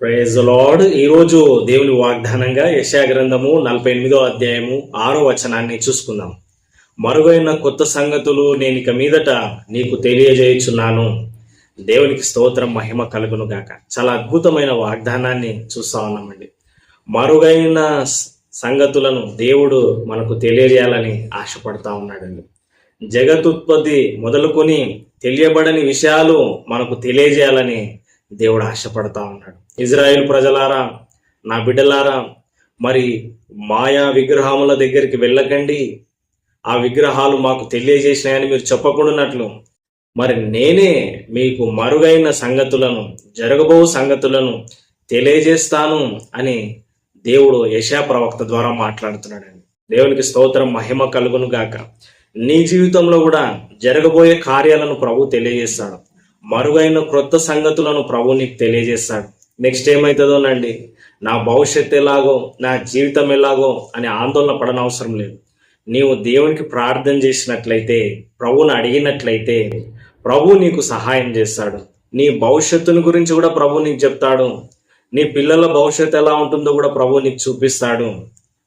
Praise lord ఈరోజు దేవుని వాగ్దానంగా యశా గ్రంథము నలభై ఎనిమిదో అధ్యాయము ఆరో వచనాన్ని చూసుకుందాం. మరుగైన కొత్త సంగతులు నేను ఇక మీదట నీకు తెలియజేయుచున్నాను. దేవునికి స్తోత్రం మహిమ కలుగును గాక. చాలా అద్భుతమైన వాగ్దానాన్ని చూస్తా ఉన్నామండి. మరుగైన సంగతులను దేవుడు మనకు తెలియజేయాలని ఆశపడతా ఉన్నాడండి. జగతుత్పత్తి మొదలుకొని తెలియబడని విషయాలు మనకు తెలియజేయాలని దేవుడు ఆశపడతా ఉన్నాడు. ఇజ్రాయెల్ ప్రజలారా నా బిడ్డలారా మరి మాయా విగ్రహముల దగ్గరికి వెళ్ళకండి. ఆ విగ్రహాలు మాకు తెలియజేసినాయని మీరు చెప్పకుండానట్లు మరి నేనే మీకు మరుగైన సంగతులను జరగబో సంగతులను తెలియజేస్తాను అని దేవుడు యశా ప్రవక్త ద్వారా మాట్లాడుతున్నాడండి. దేవునికి స్తోత్రం మహిమ కలుగును గాక. నీ జీవితంలో కూడా జరగబోయే కార్యాలను ప్రభు తెలియజేస్తాడు. మరుగైన క్రొత్త సంగతులను ప్రభు నీకు తెలియజేస్తాడు. నెక్స్ట్ ఏమవుతుందోనండి నా భవిష్యత్తు ఎలాగో నా జీవితం ఎలాగో అని ఆందోళన పడనవసరం లేదు. నీవు దేవునికి ప్రార్థన చేసినట్లయితే ప్రభువుని అడిగినట్లయితే ప్రభు నీకు సహాయం చేస్తాడు. నీ భవిష్యత్తుని గురించి కూడా ప్రభు నీకు చెప్తాడు. నీ పిల్లల భవిష్యత్తు ఎలా ఉంటుందో కూడా ప్రభు నీకు చూపిస్తాడు.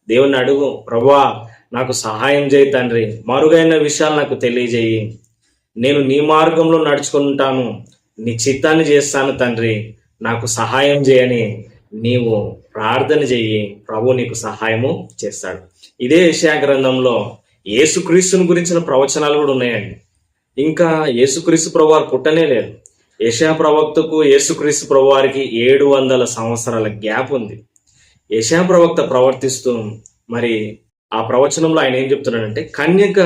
దేవుని అడుగు ప్రభువా నాకు సహాయం చేయి తండ్రి. మరుగైన విషయాలు నాకు తెలియజేయి. నేను నీ మార్గంలో నడుచుకుంటాను. నీ చిత్తాన్ని చేస్తాను తండ్రి. నాకు సహాయం చేయని నీవు ప్రార్థన చెయ్యి. ప్రభు నీకు సహాయము చేస్తాడు. ఇదే యశా గ్రంథంలో యేసుక్రీస్తుని గురించిన ప్రవచనాలు కూడా ఉన్నాయండి. ఇంకా యేసుక్రీస్తు ప్రభు వారు పుట్టనే లేదు. యశా ప్రవక్తకు యేసుక్రీస్తు ప్రభు వారికి ఏడు వందల సంవత్సరాల గ్యాప్ ఉంది. యశా ప్రవక్త ప్రవర్తిస్తూ మరి ఆ ప్రవచనంలో ఆయన ఏం చెప్తున్నాడంటే కన్యక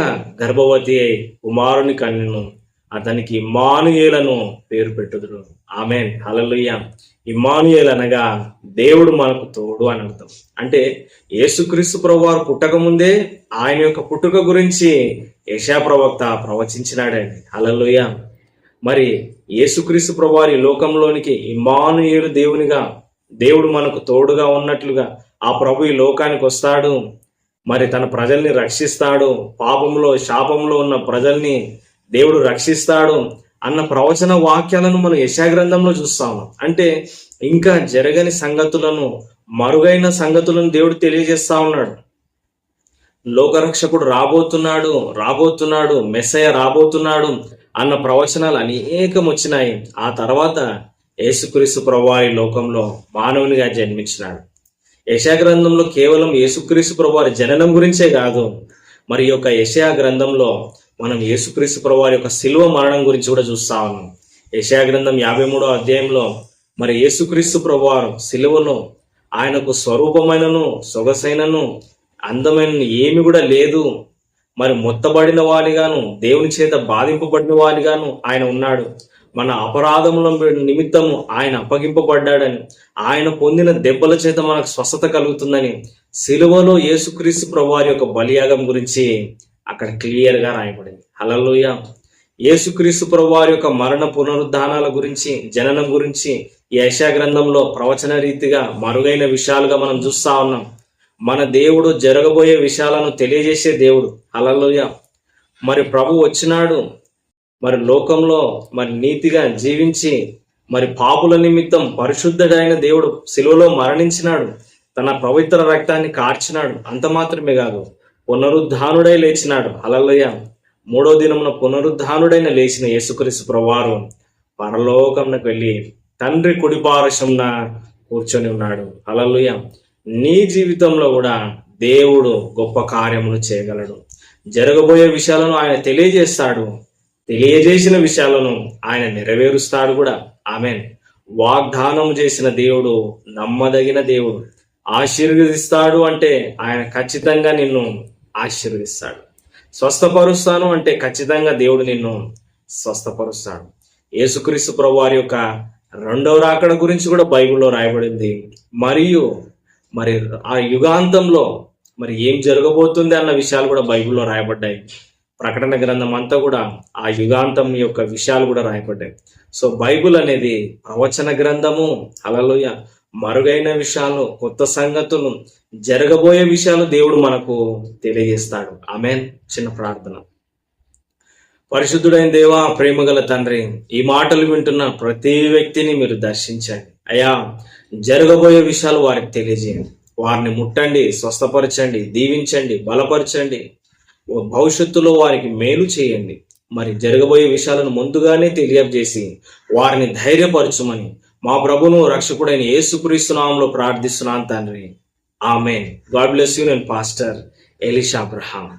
గర్భవతి అయి కుమారుని కన్యను అతనికి ఇమానుయేలను పేరు పెట్టుదురు. ఆమె హలలుయ్య ఇమానుయేల్ అనగా దేవుడు మనకు తోడు అని అర్థం. అంటే యేసుక్రీస్తు ప్రభువారు పుట్టక ముందే ఆయన యొక్క పుట్టుక గురించి యశా ప్రవక్త ప్రవచించినాడండి హలలుయ్య మరి యేసుక్రీస్తు ప్రభువారి లోకంలోనికి ఇమానుయేలు దేవునిగా దేవుడు మనకు తోడుగా ఉన్నట్లుగా ఆ ప్రభు ఈ లోకానికి వస్తాడు. మరి తన ప్రజల్ని రక్షిస్తాడు. పాపంలో శాపంలో ఉన్న ప్రజల్ని దేవుడు రక్షిస్తాడు అన్న ప్రవచన వాక్యాలను మనం యశా గ్రంథంలో చూస్తాము. అంటే ఇంకా జరగని సంగతులను మరుగైన సంగతులను దేవుడు తెలియజేస్తా ఉన్నాడు. లోకరక్షకుడు రాబోతున్నాడు రాబోతున్నాడు మెస్సయ రాబోతున్నాడు అన్న ప్రవచనాలు అనేకం వచ్చినాయి. ఆ తర్వాత యేసుక్రీస్తు ప్రభావి లోకంలో మానవునిగా జన్మించినాడు. యశా గ్రంథంలో కేవలం యేసుక్రీస్తు ప్రభువారి జననం గురించే కాదు మరి యొక్క యశా గ్రంథంలో మనం యేసుక్రీస్తు ప్రభువారి యొక్క శిలువ మరణం గురించి కూడా చూస్తా ఉన్నాం. యశా గ్రంథం యాభై మూడో అధ్యాయంలో మరి యేసుక్రీస్తు ప్రభువారు శిలువలో ఆయనకు స్వరూపమైనను సొగసైనను అందమైన ఏమి కూడా లేదు. మరి మొత్తబడిన వాడిగాను దేవుని చేత బాధింపబడిన వాడిగాను ఆయన ఉన్నాడు. మన అపరాధముల నిమిత్తము ఆయన అప్పగింపబడ్డాడని ఆయన పొందిన దెబ్బల చేత మనకు స్వస్థత కలుగుతుందని సిలువలో యేసుక్రీస్తు ప్రభువారి యొక్క బలియాగం గురించి అక్కడ క్లియర్గా రాయబడింది. హలలోయ యేసుక్రీస్తు ప్రభువారి యొక్క మరణ పునరుద్ధానాల గురించి జననం గురించి ఈ యశా గ్రంథంలో ప్రవచన రీతిగా మరుగైన విషయాలుగా మనం చూస్తా ఉన్నాం. మన దేవుడు జరగబోయే విషయాలను తెలియజేసే దేవుడు. అలలోయ మరి ప్రభు వచ్చినాడు. మరి లోకంలో మరి నీతిగా జీవించి మరి పాపుల నిమిత్తం పరిశుద్ధుడైన దేవుడు శిలువలో మరణించినాడు. తన పవిత్ర రక్తాన్ని కార్చినాడు. అంత మాత్రమే కాదు పునరుద్ధానుడై లేచినాడు. అలలోయ మూడో దినమున పునరుద్ధానుడైన లేచిన యేసుక్రీస్తు ప్రభువారు పరలోకంకు వెళ్ళి తండ్రి కుడిపారశంన కూర్చొని ఉన్నాడు. అలలుయ నీ జీవితంలో కూడా దేవుడు గొప్ప కార్యములు చేయగలడు. జరగబోయే విషయాలను ఆయన తెలియజేస్తాడు. తెలియజేసిన విషయాలను ఆయన నెరవేరుస్తాడు కూడా. ఆమె వాగ్దానం చేసిన దేవుడు నమ్మదగిన దేవుడు ఆశీర్వదిస్తాడు అంటే ఆయన ఖచ్చితంగా నిన్ను ఆశీర్వదిస్తాడు. స్వస్థపరుస్తాను అంటే ఖచ్చితంగా దేవుడు నిన్ను స్వస్థపరుస్తాడు. యేసుక్రీస్తు ప్రభు వారి యొక్క రెండవ రాకడ గురించి కూడా బైబిల్లో రాయబడింది. మరియు మరి ఆ యుగాంతంలో మరి ఏం జరగబోతుంది అన్న విషయాలు కూడా బైబిల్లో రాయబడ్డాయి. ప్రకటన గ్రంథం అంతా కూడా ఆ యుగాంతం యొక్క విషయాలు కూడా రాయబడ్డాయి. సో బైబిల్ అనేది ప్రవచన గ్రంథము అలలోయ మరుగైన విషయాలు కొత్త సంగతులు జరగబోయే విషయాలు దేవుడు మనకు తెలియజేస్తాడు. ఆమెన్. చిన్న ప్రార్థన. పరిశుద్ధుడైన దేవా ప్రేమగల తండ్రి ఈ మాటలు వింటున్న ప్రతి వ్యక్తిని మీరు దర్శించండి. అయ్యా జరగబోయే విషయాలు వారికి తెలియజేయండి. వారిని ముట్టండి స్వస్థపరచండి దీవించండి బలపరచండి. భవిష్యత్తులో వారికి మేలు చేయండి. మరి జరగబోయే విషయాలను ముందుగానే తెలియజేసి వారిని ధైర్యపరచమని మా ప్రభును రక్షకుడైన యేసుక్రీస్తునామంలో ప్రార్థిస్తున్నాను తండ్రి. ఆమెన్. గాడ్ బ్లెస్ యూ నేను పాస్టర్ ఎలిషా అబ్రహాం.